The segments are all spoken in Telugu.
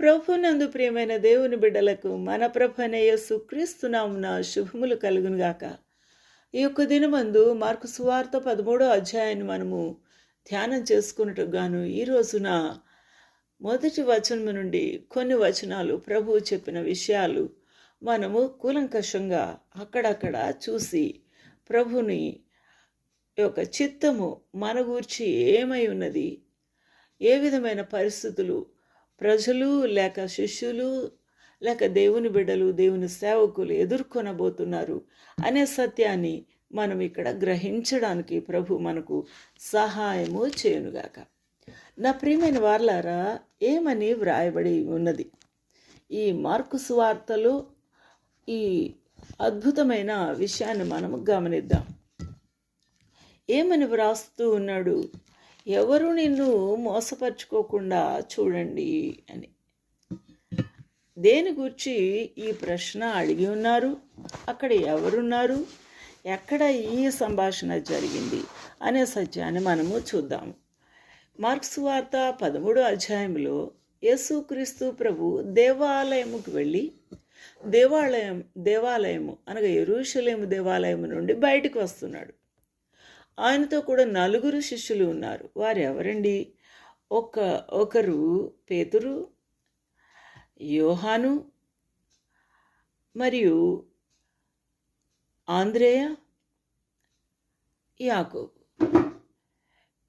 ప్రభునందు ప్రియమైన దేవుని బిడ్డలకు మన ప్రభనయ సుక్రీస్తునామున శుభములు కలుగునుగాక ఈ యొక్క దినమందు మార్కు సువార్త పదమూడో అధ్యాయాన్ని మనము ధ్యానం చేసుకున్నట్టు గాను ఈ రోజున మొదటి వచనం నుండి కొన్ని వచనాలు ప్రభువు చెప్పిన విషయాలు మనము కూలంకషంగా అక్కడక్కడ చూసి ప్రభుని యొక్క చిత్తము మన గూర్చి ఏమై ఉన్నది? ఏ విధమైన పరిస్థితులు ప్రజలు లేక శిష్యులు లేక దేవుని బిడ్డలు దేవుని సేవకులు ఎదుర్కొనబోతున్నారు అనే సత్యాన్ని మనం ఇక్కడ గ్రహించడానికి ప్రభు మనకు సహాయము చేయనుగాక. నా ప్రియమైన వార్లారా ఏమని వ్రాయబడి ఉన్నది? ఈ మార్కు సువార్తలో ఈ అద్భుతమైన విషయాన్ని మనము గమనిద్దాం. ఏమని వ్రాస్తూ ఉన్నాడు? ఎవరు నిన్ను మోసపరుచుకోకుండా చూడండి అని. దేని గురించి ఈ ప్రశ్న అడిగి ఉన్నారు? అక్కడ ఎవరున్నారు? ఎక్కడ ఈ సంభాషణ జరిగింది అనే సత్యాన్ని మనము చూద్దాము మార్క్స్ వార్త పదమూడు అధ్యాయంలో యేసుక్రీస్తు ప్రభు దేవాలయముకు వెళ్ళి దేవాలయం దేవాలయము అనగా ఎరుషలేము దేవాలయము నుండి బయటకు వస్తున్నాడు. ఆయనతో కూడా నలుగురు శిష్యులు ఉన్నారు. వారు ఎవరండి ఒక ఒకరు పేతురు యోహాను మరియు ఆంధ్రేయ యాకోబు.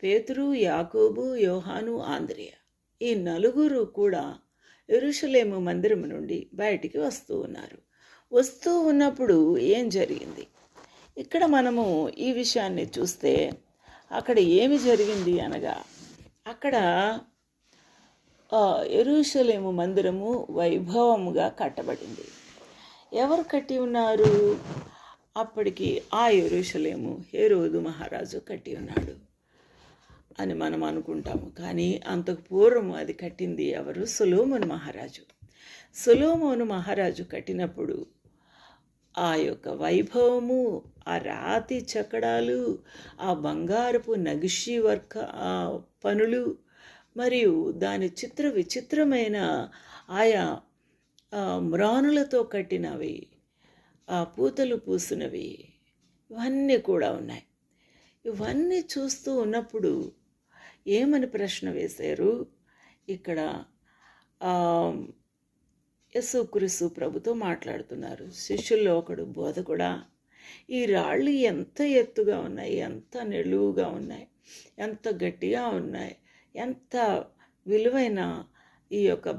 పేతురు యాకోబు యోహాను ఆంధ్రేయ ఈ నలుగురు కూడా ఎరుషలేము మందిరం నుండి బయటికి వస్తూ ఉన్నారు. వస్తూ ఉన్నప్పుడు ఏం జరిగింది? ఇక్కడ మనము ఈ విషయాన్ని చూస్తే అక్కడ ఏమి జరిగింది అనగా అక్కడ ఎరుషలేము మందిరము వైభవముగా కట్టబడింది. ఎవరు కట్టి ఉన్నారు? అప్పటికి ఆ ఎరుషలేము హేరోదు మహారాజు కట్టి ఉన్నాడు అని మనం అనుకుంటాము. కానీ అంతకు పూర్వం అది కట్టింది ఎవరు? సులోమోను మహారాజు. సులోమోను మహారాజు కట్టినప్పుడు ఆ యొక్క వైభవము ఆ రాతి చకడాలు ఆ బంగారపు నగిషి వర్క ఆ పనులు మరియు దాని చిత్ర విచిత్రమైన ఆయా మ్రానులతో కట్టినవి ఆ పూతలు పూసినవి ఇవన్నీ కూడా ఉన్నాయి. ఇవన్నీ చూస్తూ ఉన్నప్పుడు ఏమని ప్రశ్న వేశారు? ఇక్కడ యశుక్రీస్తు ప్రభుతో మాట్లాడుతున్నారు. శిష్యుల్లో ఒకడు బోధ కూడా ఈ రాళ్ళు ఎంత ఎత్తుగా ఉన్నాయి ఎంత నిలువుగా ఉన్నాయి ఎంత గట్టిగా ఉన్నాయి ఎంత విలువైన ఈ యొక్క